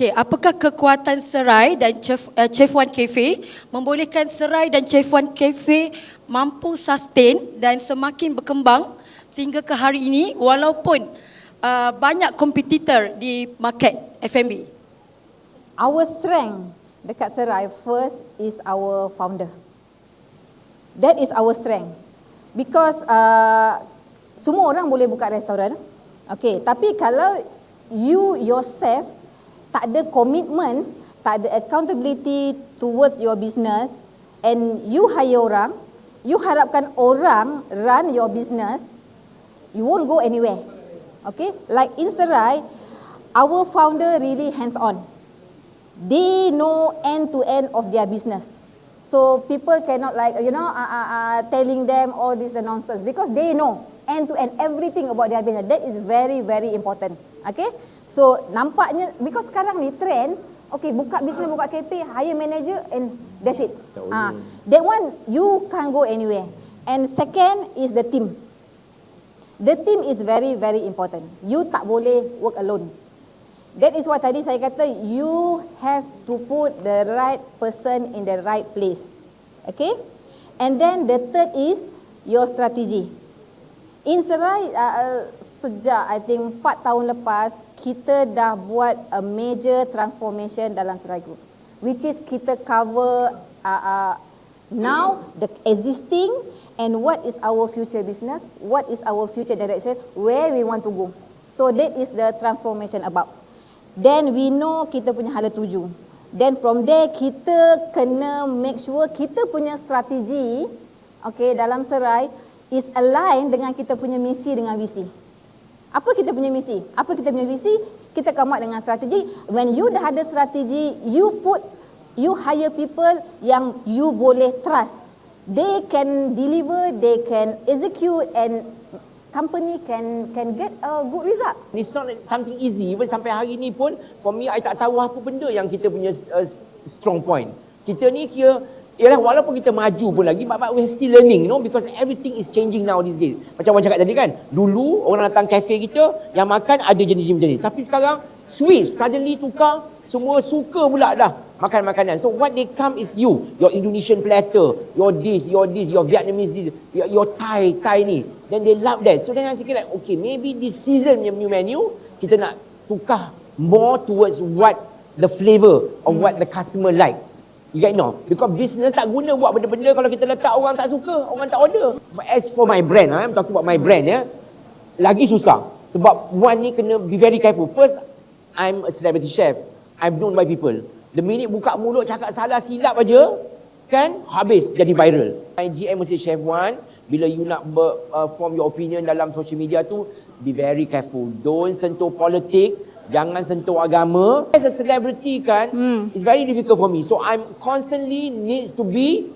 Okey, apakah kekuatan Serai dan Chef, uh, Chef One Cafe membolehkan Serai dan Chef One Cafe mampu sustain dan semakin berkembang sehingga ke hari ini walaupun uh, banyak kompetitor di market F&B? Our strength dekat Serai first is our founder. That is our strength. Because uh, semua orang boleh buka restoran. Okay, tapi kalau you yourself tak ada commitment, tak ada accountability towards your business and you hire orang, you harapkan orang run your business, you won't go anywhere. Okay? Like in Serai, our founder really hands on. They know end to end of their business. So people cannot like you know uh, uh, uh, telling them all this the nonsense because they know end to end everything about their business. That is very very important. Okay? So nampaknya because sekarang ni trend okay buka business buka cafe hire manager and that's it. Ah, that one you can't go anywhere. And second is the team. The team is very very important. You tak boleh work alone. That is why tadi saya kata you have to put the right person in the right place. Okay? And then the third is your strategy. In Serai uh, uh, sejak I think 4 tahun lepas kita dah buat a major transformation dalam Serai Group. Which is kita cover uh, uh, now the existing and what is our future business, what is our future direction, where we want to go. So that is the transformation about. Then we know kita punya hala tuju. Then from there kita kena make sure kita punya strategi okay, dalam serai is align dengan kita punya misi dengan visi. Apa kita punya misi? Apa kita punya visi? Kita come up dengan strategi. When you dah ada strategi, you put, you hire people yang you boleh trust. They can deliver, they can execute and company can can get a good result. It's not something easy. Even sampai hari ni pun, for me, I tak tahu apa benda yang kita punya uh, strong point. Kita ni kira, ialah walaupun kita maju pun lagi, but, but we're still learning, you know, because everything is changing now these days. Macam orang cakap tadi kan, dulu orang datang kafe kita, yang makan ada jenis-jenis. Tapi sekarang, switch, suddenly tukar, semua suka pula dah makan makanan. So what they come is you, your Indonesian platter, your this, your this, your Vietnamese this, your, your Thai, Thai ni. Then they love that. So then I fikir like, okay, maybe this season punya new menu, kita nak tukar more towards what the flavour of what the customer like. You get know? Because business tak guna buat benda-benda kalau kita letak orang tak suka, orang tak order. As for my brand, I'm talking about my brand ya. Lagi susah. Sebab one ni kena be very careful. First, I'm a celebrity chef. I'm known by people. The minute buka mulut cakap salah silap aja, kan habis jadi viral. IGM mesti chef one, bila you nak ber, uh, form your opinion dalam social media tu, be very careful. Don't sentuh politik, jangan sentuh agama. As a celebrity kan, hmm. it's very difficult for me. So I'm constantly needs to be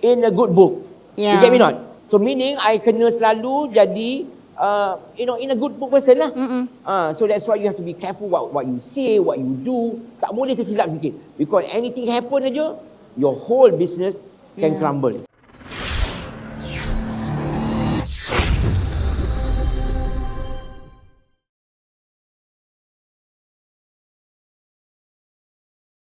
in a good book. Yeah. You get me not? So meaning I kena selalu jadi uh, you know in a good book person lah. Uh, so that's why you have to be careful what what you say, what you do. Tak boleh tersilap sikit. Because anything happen aja, your whole business can Yeah. crumble.